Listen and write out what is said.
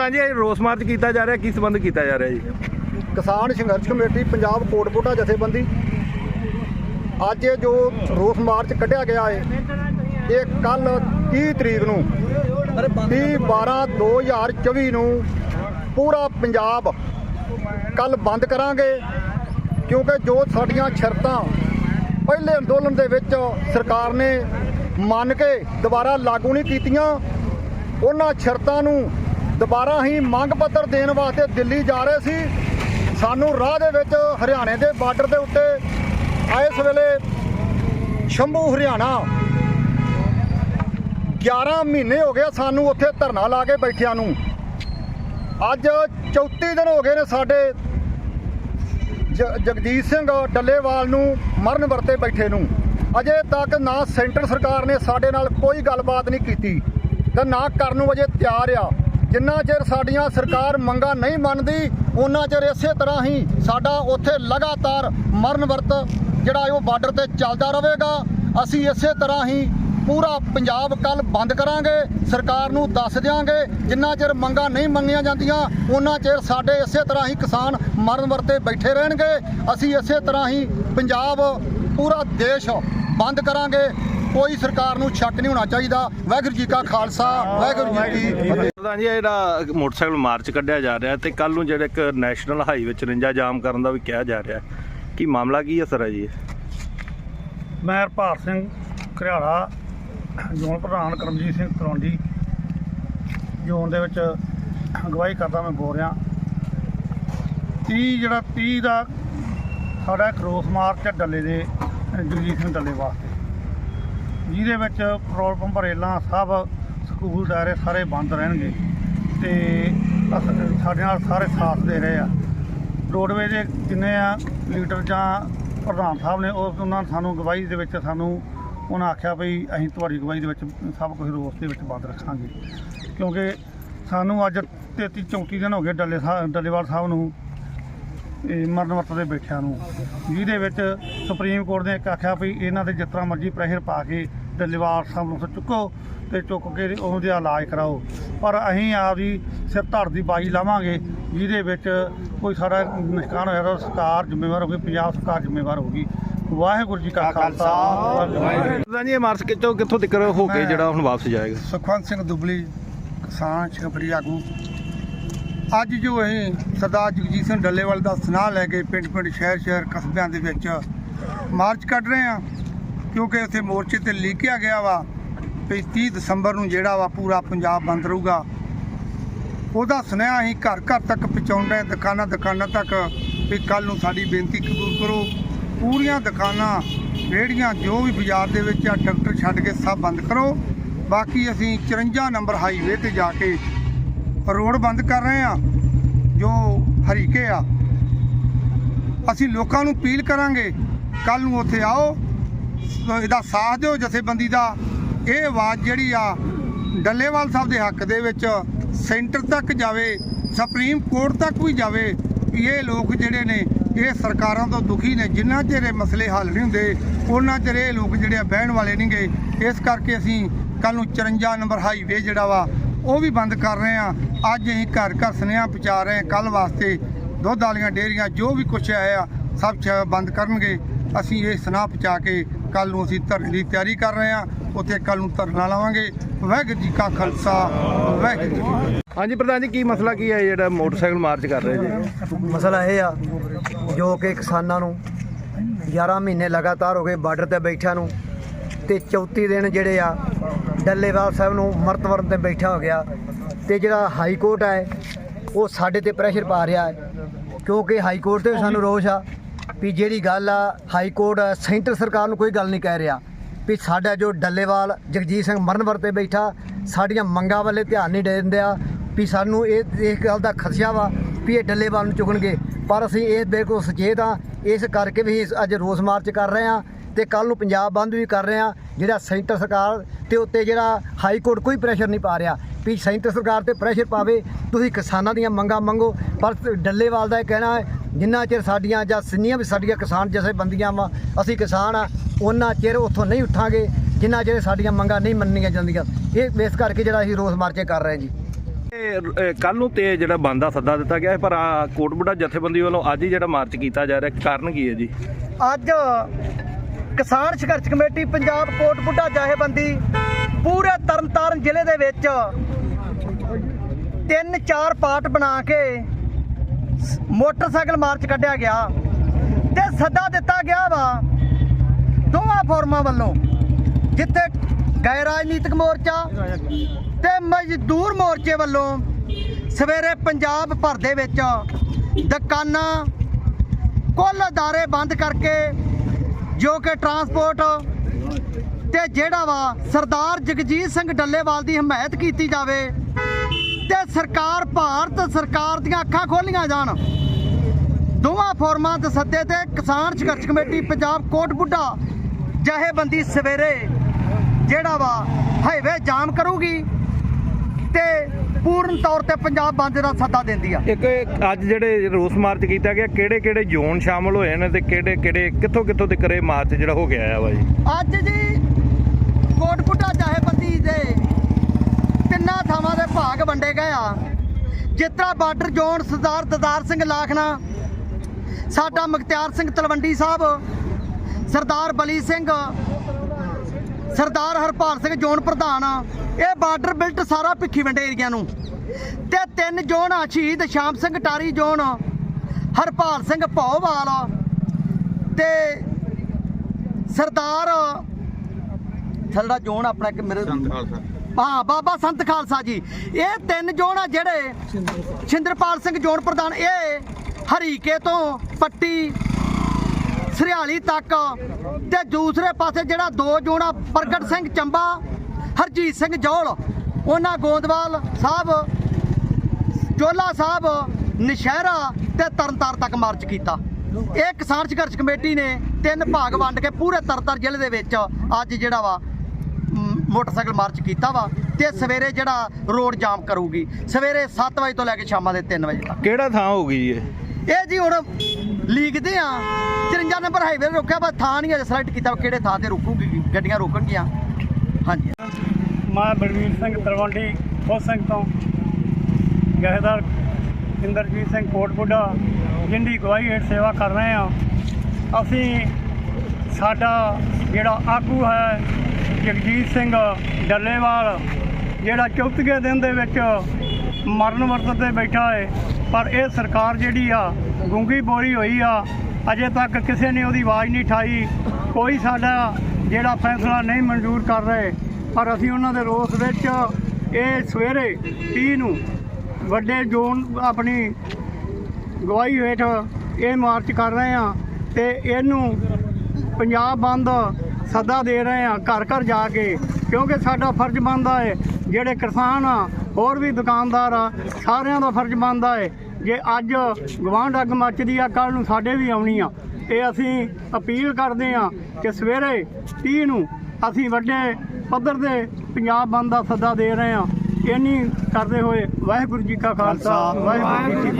ਪ੍ਰਧਾਨ ਜੀ ਇਹ ਰੋਸ ਮਾਰਚ ਕੀਤਾ ਜਾ ਰਿਹਾ, ਕੀ ਸੰਬੰਧ ਕੀਤਾ ਜਾ ਰਿਹਾ ਜੀ? ਕਿਸਾਨ ਸੰਘਰਸ਼ ਕਮੇਟੀ, ਪੰਜਾਬ ਕੋਟਕੋਟਾ ਜਥੇਬੰਦੀ। ਅੱਜ ਇਹ ਜੋ ਰੋਸ ਮਾਰਚ ਕੱਢਿਆ ਗਿਆ ਹੈ ਇਹ ਕੱਲ 30 ਤਰੀਕ ਨੂੰ 30 12 2024 ਨੂੰ ਪੂਰਾ ਪੰਜਾਬ ਕੱਲ ਬੰਦ ਕਰਾਂਗੇ, ਕਿਉਂਕਿ ਜੋ ਸਾਡੀਆਂ ਸ਼ਰਤਾਂ ਪਹਿਲੇ ਅੰਦੋਲਨ ਦੇ ਵਿੱਚ ਸਰਕਾਰ ਨੇ ਮੰਨ ਕੇ ਦੁਬਾਰਾ ਲਾਗੂ ਨਹੀਂ ਕੀਤੀਆਂ, ਉਹਨਾਂ ਸ਼ਰਤਾਂ ਨੂੰ ਦੁਬਾਰਾ ਹੀ ਮੰਗ ਪੱਤਰ ਦੇਣ ਵਾਸਤੇ ਦਿੱਲੀ ਜਾ ਰਹੇ ਸੀ। ਸਾਨੂੰ ਰਾਹ ਦੇ ਵਿੱਚ ਹਰਿਆਣੇ ਦੇ ਬਾਰਡਰ ਦੇ ਉੱਤੇ ਇਸ ਵੇਲੇ ਸ਼ੰਭੂ, ਹਰਿਆਣਾ। 11 ਮਹੀਨੇ ਹੋ ਗਏ ਸਾਨੂੰ ਉੱਥੇ ਧਰਨਾ ਲਾ ਕੇ ਬੈਠਿਆਂ ਨੂੰ। ਅੱਜ 34 ਦਿਨ ਹੋ ਗਏ ਨੇ ਸਾਡੇ ਜ- ਜਗਜੀਤ ਸਿੰਘ ਡੱਲੇਵਾਲ ਨੂੰ ਮਰਨ ਵਰਤੇ ਬੈਠੇ ਨੂੰ। ਅਜੇ ਤੱਕ ਨਾ ਸੈਂਟਰ ਸਰਕਾਰ ਨੇ ਸਾਡੇ ਨਾਲ ਕੋਈ ਗੱਲਬਾਤ ਨਹੀਂ ਕੀਤੀ। ਤੇ ਨਾ ਕਰਨ ਨੂੰ ਅਜੇ ਤਿਆਰ ਆ। ਜਿੰਨਾ ਚਿਰ ਸਾਡੀਆਂ ਸਰਕਾਰ ਮੰਗਾਂ ਨਹੀਂ ਮੰਨਦੀ ਉਹਨਾਂ ਚਿਰ ਇਸੇ ਤਰ੍ਹਾਂ ਹੀ ਸਾਡਾ ਉੱਥੇ ਲਗਾਤਾਰ ਮਰਨ ਵਰਤ ਜਿਹੜਾ ਉਹ ਬਾਰਡਰ ਤੇ ਚੱਲਦਾ ਰਹੇਗਾ। ਅਸੀਂ ਇਸੇ ਤਰ੍ਹਾਂ ਹੀ ਪੂਰਾ ਪੰਜਾਬ ਕੱਲ ਬੰਦ ਕਰਾਂਗੇ, ਸਰਕਾਰ ਨੂੰ ਦੱਸ ਦਿਆਂਗੇ, ਜਿੰਨਾ ਚਿਰ ਮੰਗਾਂ ਨਹੀਂ ਮੰਗੀਆਂ ਜਾਂਦੀਆਂ ਉਹਨਾਂ ਚਿਰ ਸਾਡੇ ਇਸੇ ਤਰ੍ਹਾਂ ਹੀ ਕਿਸਾਨ ਮਰਨ ਵਰਤੇ ਬੈਠੇ ਰਹਿਣਗੇ। ਅਸੀਂ ਇਸੇ ਤਰ੍ਹਾਂ ਹੀ ਪੰਜਾਬ ਪੂਰਾ ਦੇਸ਼ ਬੰਦ ਕਰਾਂਗੇ। ਕੋਈ ਸਰਕਾਰ ਨੂੰ ਸ਼ੱਕ ਨਹੀਂ ਹੋਣਾ ਚਾਹੀਦਾ। ਵਾਹਿਗੁਰੂ ਜੀ ਕਾ ਖਾਲਸਾ ਵਾਹਿਗੁਰੂ ਜੀ ਕੀ ਫਤਿਹ। ਪ੍ਰਧਾਨ ਜੀ ਇਹ ਜਿਹੜਾ ਮੋਟਰਸਾਈਕਲ ਮਾਰਚ ਕੱਢਿਆ ਜਾ ਰਿਹਾ ਤੇ ਕੱਲ ਨੂੰ ਜਿਹੜਾ ਇੱਕ ਨੈਸ਼ਨਲ ਹਾਈਵੇ 54 ਜਾਮ ਕਰਨ ਦਾ ਵੀ ਕਿਹਾ ਜਾ ਰਿਹਾ। ਕੀ ਮਾਮਲਾ ਕੀ ਹੈ ਸਰ ਜੀ ਮੈਂ ਹਰਪਾਲ ਸਿੰਘ ਘਰਿਆਲਾ ਜ਼ੋਨ ਪ੍ਰਧਾਨ ਕਰਮਜੀਤ ਸਿੰਘ ਕਰੌਂਡੀ ਜ਼ੋਨ ਦੇ ਵਿੱਚ ਅਗਵਾਈ ਕਰਦਾ ਮੈਂ ਬੋਲ ਰਿਹਾ। 30 ਜਿਹੜਾ 30 ਦਾ ਸਾਡਾ ਇੱਕ ਰੋਸ ਮਾਰਚ ਹੈ ਡੱਲੇ ਦੇ ਜਗਜੀਤ ਸਿੰਘ ਡੱਲੇ ਵਾਸਤੇ। ਜਿਹਦੇ ਵਿੱਚ ਪੈਟਰੋਲ ਪੰਪ ਰੇਲਾਂ ਸਭ ਸਕੂਲ ਦਾਇਰੇ ਸਾਰੇ ਬੰਦ ਰਹਿਣਗੇ। ਤੇ ਅਸ- ਸਾਡੇ ਨਾਲ ਸਾਰੇ ਸਾਥ ਦੇ ਰਹੇ ਆ। ਰੋਡਵੇ ਦੇ ਜਿੰਨੇ ਆ ਲੀਡਰ ਜਾਂ ਪ੍ਰਧਾਨ ਸਾਹਿਬ ਨੇ, ਉਹ ਉਹਨਾਂ ਨੇ ਸਾਨੂੰ ਗਵਾਹੀ ਦੇ ਵਿੱਚ ਸਾਨੂੰ ਉਹਨਾਂ ਆਖਿਆ ਵੀ ਅਸੀਂ ਤੁਹਾਡੀ ਗਵਾਹੀ ਦੇ ਵਿੱਚ ਸਭ ਕੁਝ ਰੋਸ ਦੇ ਵਿੱਚ ਬੰਦ ਰੱਖਾਂਗੇ। ਕਿਉਂਕਿ ਸਾਨੂੰ ਅੱਜ 33 34 ਦਿਨ ਹੋ ਗਏ ਡੱਲੇ ਸਾਹਿਬ ਡੱਲੇਵਾਲ ਸਾਹਿਬ ਨੂੰ, ਇਹ ਮਰਨ ਵਰਤ ਦੇ ਬੈਠਿਆਂ ਨੂੰ। ਜਿਹਦੇ ਵਿੱਚ ਸੁਪਰੀਮ ਕੋਰਟ ਨੇ ਇੱਕ ਆਖਿਆ ਵੀ ਇਹਨਾਂ ਦੇ ਜਿਸ ਤਰ੍ਹਾਂ ਮਰਜ਼ੀ ਪ੍ਰੈਸ਼ਰ ਪਾ ਕੇ ਡੱਲੇਵਾਲ ਸਾਹਿਬ ਨੂੰ ਚੁੱਕੋ ਤੇ ਚੁੱਕ ਕੇ ਉਹਦਾ ਇਲਾਜ ਕਰਾਓ। ਪਰ ਅਸੀਂ ਆਪਦੀ ਸਿਰ ਧੜ ਦੀ ਬਾਜੀ ਲਾਵਾਂਗੇ ਜਿਹਦੇ ਵਿੱਚ ਕੋਈ ਸਾਡਾ ਨੁਕਸਾਨ ਹੋਇਆ ਤਾਂ ਸਰਕਾਰ ਜ਼ਿੰਮੇਵਾਰ ਹੋਊਗੀ ਪੰਜਾਬ ਸਰਕਾਰ ਜ਼ਿੰਮੇਵਾਰ ਹੋਊਗੀ। ਵਾਹਿਗੁਰੂ ਜੀ ਕਾ ਖਾਲਸਾ ਵਾਹਿਗੁਰੂ ਜੀ ਕੀ ਫਤਿਹ। ਪ੍ਰਧਾਨ ਜੀ ਇਹ ਮਾਰਚ ਕਿੱਥੋਂ ਕਿੱਥੋਂ ਤੱਕ ਹੋ ਕੇ ਜਿਹੜਾ ਹੁਣ ਵਾਪਸ ਜਾਏਗਾ। ਸੁਖਵੰਤ ਸਿੰਘ ਦੁਬਲੀ ਕਿਸਾਨ ਛਪਰੀ ਆਗੂ। ਅੱਜ ਜੋ ਅਸੀਂ ਸਰਦਾਰ ਜਗਜੀਤ ਸਿੰਘ ਡੱਲੇਵਾਲ ਦਾ ਸੁਨਾਹ ਲੈ ਕੇ ਪਿੰਡ ਪਿੰਡ ਸ਼ਹਿਰ ਸ਼ਹਿਰ ਕਸਬਿਆਂ ਦੇ ਵਿੱਚ ਮਾਰਚ ਕੱਢ ਰਹੇ ਆ ਕਿਉਂਕਿ ਉੱਥੇ ਮੋਰਚੇ ਤੇ ਲਿਖਿਆ ਗਿਆ ਵਾ ਵੀ 30 ਦਸੰਬਰ ਨੂੰ ਜਿਹੜਾ ਵਾ ਪੂਰਾ ਪੰਜਾਬ ਬੰਦ ਰਹੂਗਾ। ਉਹਦਾ ਸੁਨੇਹਾ ਅਸੀਂ ਘਰ ਘਰ ਤੱਕ ਪਹੁੰਚਾਉਂਦੇ ਹਾਂ, ਦੁਕਾਨਾਂ ਦੁਕਾਨਾਂ ਤੱਕ ਵੀ ਕੱਲ ਨੂੰ ਸਾਡੀ ਬੇਨਤੀ ਕਬੂਲ ਕਰੋ। ਪੂਰੀਆਂ ਦੁਕਾਨਾਂ ਰੇਹੜੀਆਂ ਜੋ ਵੀ ਬਾਜ਼ਾਰ ਦੇ ਵਿੱਚ ਆ ਟਰੈਕਟਰ ਛੱਡ ਕੇ ਸਭ ਬੰਦ ਕਰੋ। ਬਾਕੀ ਅਸੀਂ 54 ਨੰਬਰ ਹਾਈਵੇ ਤੇ ਜਾ ਕੇ ਰੋਡ ਬੰਦ ਕਰ ਰਹੇ ਆ ਜੋ ਹਰੀਕੇ ਆ। ਅਸੀਂ ਲੋਕਾਂ ਨੂੰ ਅਪੀਲ ਕਰਾਂਗੇ ਕੱਲ ਨੂੰ ਉੱਥੇ ਆਓ ਇਹਦਾ ਸਾਥ ਦਿਓ ਜਥੇਬੰਦੀ ਦਾ। ਇਹ ਆਵਾਜ਼ ਜਿਹੜੀ ਆ, ਡੱਲੇਵਾਲ ਸਾਹਿਬ ਦੇ ਹੱਕ ਦੇ ਵਿੱਚ ਸੈਂਟਰ ਤੱਕ ਜਾਵੇ, ਸੁਪਰੀਮ ਕੋਰਟ ਤੱਕ ਵੀ ਜਾਵੇ ਇਹ ਲੋਕ ਜਿਹੜੇ ਨੇ, ਇਹ ਸਰਕਾਰਾਂ ਤੋਂ ਦੁਖੀ ਨੇ, ਜਿੰਨਾ ਚਿਰ ਇਹ ਮਸਲੇ ਹੱਲ ਨਹੀਂ ਹੁੰਦੇ ਉਹਨਾਂ ਚਿਰ ਇਹ ਲੋਕ ਜਿਹੜੇ ਆ ਬਹਿਣ ਵਾਲੇ ਨਹੀਂਗੇ ਇਸ ਕਰਕੇ ਅਸੀਂ ਕੱਲ ਨੂੰ 54 ਨੰਬਰ ਹਾਈਵੇ ਜਿਹੜਾ ਵਾ, ਉਹ ਵੀ ਬੰਦ ਕਰ ਰਹੇ ਆ ਅੱਜ ਅਸੀਂ ਘਰ ਘਰ ਸੁਨੇਹਾ ਪਹੁੰਚਾ ਰਹੇ ਆ ਕੱਲ ਵਾਸਤੇ ਦੁੱਧ ਵਾਲੀਆਂ ਡੇਅਰੀਆਂ, ਜੋ ਵੀ ਕੁਛ ਆਇਆ, ਸਭ ਬੰਦ ਕਰਨਗੇ। ਅਸੀਂ ਇਹ ਸੁਨੇਹਾ ਪਹੁੰਚਾ ਕੇ ਕੱਲ ਨੂੰ ਅਸੀਂ ਧਰਨੇ ਦੀ ਤਿਆਰੀ ਕਰ ਰਹੇ ਆ ਉੱਥੇ ਕੱਲ ਨੂੰ ਧਰਨਾ ਲਾਵਾਂਗੇ। ਵਾਹਿਗੁਰੂ ਜੀ ਕਾ ਖਾਲਸਾ ਵਾਹਿਗੁਰੂ ਜੀ ਹਾਂਜੀ ਪ੍ਰਧਾਨ ਜੀ ਕੀ ਮਸਲਾ ਕੀ ਹੈ ਜਿਹੜਾ ਮੋਟਰਸਾਈਕਲ ਮਾਰਚ ਕਰ ਰਹੇ ਜੀ? ਮਸਲਾ ਇਹ ਆ ਜੋ ਕਿ ਕਿਸਾਨਾਂ ਨੂੰ 11 ਮਹੀਨੇ ਲਗਾਤਾਰ ਹੋ ਗਏ ਬਾਰਡਰ ਤੇ ਬੈਠਿਆਂ ਨੂੰ ਤੇ 34 ਦਿਨ ਜਿਹੜੇ ਆ ਡੱਲੇਵਾਲ ਸਾਹਿਬ ਨੂੰ ਮਰਤਵਰਨ ਤੇ ਬੈਠਾ ਹੋ ਗਿਆ ਤੇ ਜਿਹੜਾ ਹਾਈ ਕੋਰਟ ਹੈ ਉਹ ਸਾਡੇ ਤੇ ਪ੍ਰੈਸ਼ਰ ਪਾ ਰਿਹਾ ਹੈ। ਕਿਉਂਕਿ ਹਾਈ ਕੋਰਟ ਤੇ ਵੀ ਸਾਨੂੰ ਰੋਸ਼ ਆ ਵੀ ਜਿਹੜੀ ਗੱਲ ਆ ਹਾਈ ਕੋਰਟ ਸੈਂਟਰ ਸਰਕਾਰ ਨੂੰ ਕੋਈ ਗੱਲ ਨਹੀਂ ਕਹਿ ਰਿਹਾ ਵੀ ਸਾਡਾ ਜੋ ਡੱਲੇਵਾਲ, ਜਗਜੀਤ ਸਿੰਘ ਮਰਨਵਰ 'ਤੇ ਬੈਠਾ, ਸਾਡੀਆਂ ਮੰਗਾਂ ਵੱਲੇ ਧਿਆਨ ਨਹੀਂ ਦੇ ਦਿੰਦੇ ਆ ਵੀ ਸਾਨੂੰ ਇਹ ਇਸ ਗੱਲ ਦਾ ਖਦਸ਼ਾ ਵਾ ਵੀ ਇਹ ਡੱਲੇਵਾਲ ਨੂੰ ਚੁਗਣਗੇ। ਪਰ ਅਸੀਂ ਇਹ ਬਿਲਕੁਲ ਸੁਚੇਤ ਆ, ਇਸ ਕਰਕੇ ਵੀ ਅੱਜ ਰੋਸ ਮਾਰਚ ਕਰ ਰਹੇ ਆ ਤੇ ਕੱਲ ਨੂੰ ਪੰਜਾਬ ਬੰਦ ਵੀ ਕਰ ਰਹੇ ਆ, ਜਿਹੜਾ ਸੈਂਟਰ ਸਰਕਾਰ ਤੇ ਉੱਤੇ ਜਿਹੜਾ ਹਾਈ ਕੋਰਟ ਕੋਈ ਪ੍ਰੈਸ਼ਰ ਨਹੀਂ ਪਾ ਰਿਹਾ ਵੀ ਸੈਂਟਰ ਸਰਕਾਰ ਤੇ ਪ੍ਰੈਸ਼ਰ ਪਾਵੇ, ਤੁਸੀਂ ਕਿਸਾਨਾਂ ਦੀਆਂ ਮੰਗਾਂ ਮੰਗੋ, ਪਰ ਡੱਲੇਵਾਲ ਦਾ ਇਹ ਕਹਿਣਾ ਹੈ ਜਿੰਨਾ ਚਿਰ ਸਾਡੀਆਂ ਜਾਂ ਜਿੰਨੀਆਂ ਵੀ ਸਾਡੀਆਂ ਕਿਸਾਨ ਜਥੇਬੰਦੀਆਂ ਵਾ ਅਸੀਂ ਕਿਸਾਨ ਆ ਉਹਨਾਂ ਚਿਰ ਉੱਥੋਂ ਨਹੀਂ ਉੱਠਾਂਗੇ ਜਿੰਨਾ ਚਿਰ ਸਾਡੀਆਂ ਮੰਗਾਂ ਨਹੀਂ ਮੰਨੀਆਂ ਜਾਂਦੀਆਂ। ਇਹ ਇਸ ਕਰਕੇ ਜਿਹੜਾ ਅਸੀਂ ਰੋਸ ਮਾਰਚੇ ਕਰ ਰਹੇ ਜੀ। ਕੱਲ ਨੂੰ ਤੇ ਜਿਹੜਾ ਬੰਦ ਸੱਦਾ ਦਿੱਤਾ ਗਿਆ ਹੈ ਪਰ ਆ ਕੋਟਬੁੱਢਾ ਜਥੇਬੰਦੀ ਵੱਲੋਂ ਅੱਜ ਹੀ ਜਿਹੜਾ ਮਾਰਚ ਕੀਤਾ ਜਾ ਰਿਹਾ ਕਾਰਨ ਕੀ ਹੈ ਜੀ? ਅੱਜ ਕਿਸਾਨ ਸੰਘਰਸ਼ ਕਮੇਟੀ ਪੰਜਾਬ ਕੋਟ ਬੁੱਢਾ ਜਥੇਬੰਦੀ ਪੂਰੇ ਤਰਨਤਾਰਨ ਜ਼ਿਲ੍ਹੇ ਦੇ ਵਿੱਚ ਤਿੰਨ ਚਾਰ ਪਾਰਟ ਬਣਾ ਕੇ ਮੋਟਰਸਾਈਕਲ ਮਾਰਚ ਕੱਢਿਆ ਗਿਆ ਤੇ ਸੱਦਾ ਦਿੱਤਾ ਗਿਆ ਵਾ ਦੋਵਾਂ ਫੋਰਮਾਂ ਵੱਲੋਂ, ਜਿੱਥੇ ਗੈਰ ਰਾਜਨੀਤਿਕ ਮੋਰਚਾ ਤੇ ਮਜ਼ਦੂਰ ਮੋਰਚੇ ਵੱਲੋਂ ਸਵੇਰੇ ਪੰਜਾਬ ਭਰ ਦੇ ਵਿੱਚ ਦੁਕਾਨਾਂ, ਕੁੱਲ ਅਦਾਰੇ ਬੰਦ ਕਰਕੇ ਜੋ ਕਿ ਟਰਾਂਸਪੋਰਟ ਤੇ ਜਿਹੜਾ ਵਾ ਸਰਦਾਰ ਜਗਜੀਤ ਸਿੰਘ ਡੱਲੇਵਾਲ ਦੀ ਹਮਾਇਤ ਕੀਤੀ ਜਾਵੇ ਤੇ ਸਰਕਾਰ ਭਾਰਤ ਸਰਕਾਰ ਦੀਆਂ ਅੱਖਾਂ ਖੋਲੀਆਂ ਜਾਣ। ਦੋਵਾਂ ਫੋਰਮਾਂ ਦੇ ਸੱਦੇ ਤੇ ਕਿਸਾਨ ਸੰਘਰਸ਼ ਕਮੇਟੀ ਪੰਜਾਬ ਕੋਟ ਬੁੱਢਾ ਜਹੇਬੰਦੀ ਸਵੇਰੇ ਜਿਹੜਾ ਵਾ ਹਾਈਵੇ ਜਾਮ ਕਰੂਗੀ ਤੇ ਪੂਰਨ ਤੌਰ ਤੇ ਪੰਜਾਬ ਬੰਦ ਦਾ ਸੱਦਾ ਦਿੰਦੀ ਆ। ਇੱਕ ਅੱਜ ਜਿਹੜੇ ਰੋਸ ਮਾਰਚ ਕੀਤਾ ਗਿਆ ਕਿਹੜੇ ਕਿਹੜੇ ਜ਼ੋਨ ਸ਼ਾਮਲ ਹੋਏ ਨੇ ਤੇ ਕਿਹੜੇ ਕਿਹੜੇ ਕਿੱਥੋਂ ਕਿੱਥੋਂ ਤੱਕ ਇਹ ਮਾਰਚ ਜਿਹੜਾ ਹੋ ਗਿਆ ਆ ਜੀ? ਅੱਜ ਜੀ ਕੋਟਪੁੱਟਾ ਜਹੇਬੰਦੀ ਦੇ ਤਿੰਨਾਂ ਥਾਵਾਂ ਦੇ ਭਾਗ ਵੰਡੇ ਗਏ ਆ। ਜਿੱਤਰਾ ਬਾਰਡਰ ਜ਼ੋਨ ਸਰਦਾਰ ਦਦਾਰ ਸਿੰਘ ਲਾਖਣਾ, ਸਾਡਾ ਮੁਖਤਿਆਰ ਸਿੰਘ ਤਲਵੰਡੀ ਸਾਹਿਬ, ਸਰਦਾਰ ਬਲੀ ਸਿੰਘ, ਸਰਦਾਰ ਹਰਪਾਲ ਸਿੰਘ ਜ਼ੋਨ ਪ੍ਰਧਾਨ ਆ। ਇਹ ਬਾਰਡਰ ਬਿਲਟ ਸਾਰਾ ਭਿੱਖੀ ਵੰਡੇ ਏਰੀਆ ਨੂੰ। ਤੇ ਤਿੰਨ ਜ਼ੋਨ ਆ, ਸ਼ਹੀਦ ਸ਼ਾਮ ਸਿੰਘ ਟਾਰੀ ਜ਼ੋਨ, ਹਰਪਾਲ ਸਿੰਘ ਭੌਵਾਲ ਤੇ ਸਰਦਾਰ ਥਲੜਾ ਜੋਨ ਆਪਣਾ ਇੱਕ ਮੇਰੇ ਹਾਂ, ਬਾਬਾ ਸੰਤ ਖਾਲਸਾ ਜੀ। ਇਹ ਤਿੰਨ ਜੋਨ ਆ ਜਿਹੜੇ ਛਿੰਦਰਪਾਲ ਸਿੰਘ ਜੋਨ ਪ੍ਰਧਾਨ, ਇਹ ਹਰੀਕੇ ਤੋਂ ਪੱਟੀ, ਸਰਿਆਲੀ ਤੱਕ ਤੇ ਦੂਸਰੇ ਪਾਸੇ ਜਿਹੜਾ ਦੋ ਜੋੜਾ ਪ੍ਰਗਟ ਸਿੰਘ ਚੰਬਾ, ਹਰਜੀਤ ਸਿੰਘ ਜੌਲ, ਉਹਨਾਂ ਗੋਦਵਾਲ ਸਾਹਿਬ, ਚੋਲਾ ਸਾਹਿਬ, ਨਸ਼ਹਿਰਾ ਤੇ ਤਰਨਤਾਰ ਤੱਕ ਮਾਰਚ ਕੀਤਾ। ਇਹ ਕਿਸਾਨ ਸੰਘਰਸ਼ ਕਮੇਟੀ ਨੇ ਤਿੰਨ ਭਾਗ ਵੰਡ ਕੇ ਪੂਰੇ ਤਰਨਤਾਰ ਜ਼ਿਲ੍ਹੇ ਦੇ ਵਿੱਚ ਅੱਜ ਜਿਹੜਾ ਵਾ ਮੋਟਰਸਾਈਕਲ ਮਾਰਚ ਕੀਤਾ ਵਾ ਤੇ ਸਵੇਰੇ ਜਿਹੜਾ ਰੋਡ ਜਾਮ ਕਰੂਗੀ। ਸਵੇਰੇ 7 ਵਜੇ ਤੋਂ ਲੈ ਕੇ ਸ਼ਾਮਾਂ ਦੇ 3 ਵਜੇ ਤੱਕ। ਕਿਹੜਾ ਥਾਂ ਹੋ ਗਈ ਇਹ? ਇਹ ਜੀ ਹੁਣ ਲੀਕਦੇ ਆ। 53 ਨੰਬਰ ਹਾਈਵੇ ਰੋਕਿਆ ਬਸ ਥਾਂ ਨਹੀਂ ਅਜੇ ਸਿਲੈਕਟ ਕੀਤਾ ਕਿਹੜੇ ਥਾਂ ਤੇ ਰੁਕੂਗੀ ਗੱਡੀਆਂ ਰੋਕਣਗੀਆਂ। ਹਾਂਜੀ। ਮੈਂ ਬਲਵੀਰ ਸਿੰਘ ਤਲਵੰਡੀ ਖੁਸ਼ ਸਿੰਘ ਤੋਂ। ਜਹੇਦਾਰ ਇੰਦਰਜੀਤ ਸਿੰਘ ਕੋਟਪੁੱਡਾ ਜਿੰਦੀ ਗਵਾਹੀ ਹੇਠ ਸੇਵਾ ਕਰ ਰਹੇ ਹਾਂ। ਅਸੀਂ ਸਾਡਾ ਜਿਹੜਾ ਆਗੂ ਹੈ ਜਗਜੀਤ ਸਿੰਘ ਡੱਲੇਵਾਲ, ਜਿਹੜਾ ਚੌਥਗੇ ਦਿਨ ਦੇ ਵਿੱਚ ਮਰਨ ਵਰਤ ਤੇ ਬੈਠਾ ਹੈ ਪਰ ਇਹ ਸਰਕਾਰ ਜਿਹੜੀ ਆ, ਗੁੰਗੀ ਬੋਰੀ ਹੋਈ ਆ, ਅਜੇ ਤੱਕ ਕਿਸੇ ਨੇ ਉਹਦੀ ਆਵਾਜ਼ ਨਹੀਂ ਠਾਈ। ਕੋਈ ਸਾਡਾ ਜਿਹੜਾ ਫੈਸਲਾ ਨਹੀਂ ਮਨਜ਼ੂਰ ਕਰ ਰਹੇ, ਪਰ ਅਸੀਂ ਉਹਨਾਂ ਦੇ ਰੋਸ ਵਿੱਚ ਇਹ ਸਵੇਰੇ 30 ਨੂੰ ਵੱਡੇ ਜ਼ੋਨ ਆਪਣੀ ਗਵਾਹੀ ਹੇਠ ਇਹ ਮਾਰਚ ਕਰ ਰਹੇ ਆ ਤੇ ਇਹਨੂੰ ਪੰਜਾਬ ਬੰਦ ਸੱਦਾ ਦੇ ਰਹੇ ਆ ਘਰ ਘਰ ਜਾ ਕੇ, ਕਿਉਂਕਿ ਸਾਡਾ ਫਰਜ਼ ਬਣਦਾ ਹੈ ਜਿਹੜੇ ਕਿਸਾਨ ਆ, ਹੋਰ ਵੀ ਦੁਕਾਨਦਾਰ ਆ, ਸਾਰਿਆਂ ਦਾ ਫਰਜ਼ ਬਣਦਾ ਹੈ ਜੇ ਅੱਜ ਗਵਾਂਢ ਅੱਗ ਮੱਚਦੀ ਆ ਕੱਲ ਨੂੰ ਸਾਡੇ ਵੀ ਆਉਣੀ ਆ। ਇਹ ਅਸੀਂ ਅਪੀਲ ਕਰਦੇ ਆ ਕਿ ਸਵੇਰੇ 30 ਨੂੰ ਅਸੀਂ ਵੱਡੇ ਪੱਧਰ ਦੇ ਪੰਜਾਬ ਬੰਦ ਦਾ ਸੱਦਾ ਦੇ ਰਹੇ ਆ ਇੰਨੀ ਕਰਦੇ ਹੋਏ ਵਾਹਿਗੁਰੂ ਜੀ ਕਾ ਖਾਲਸਾ, ਵਾਹਿਗੁਰੂ ਜੀ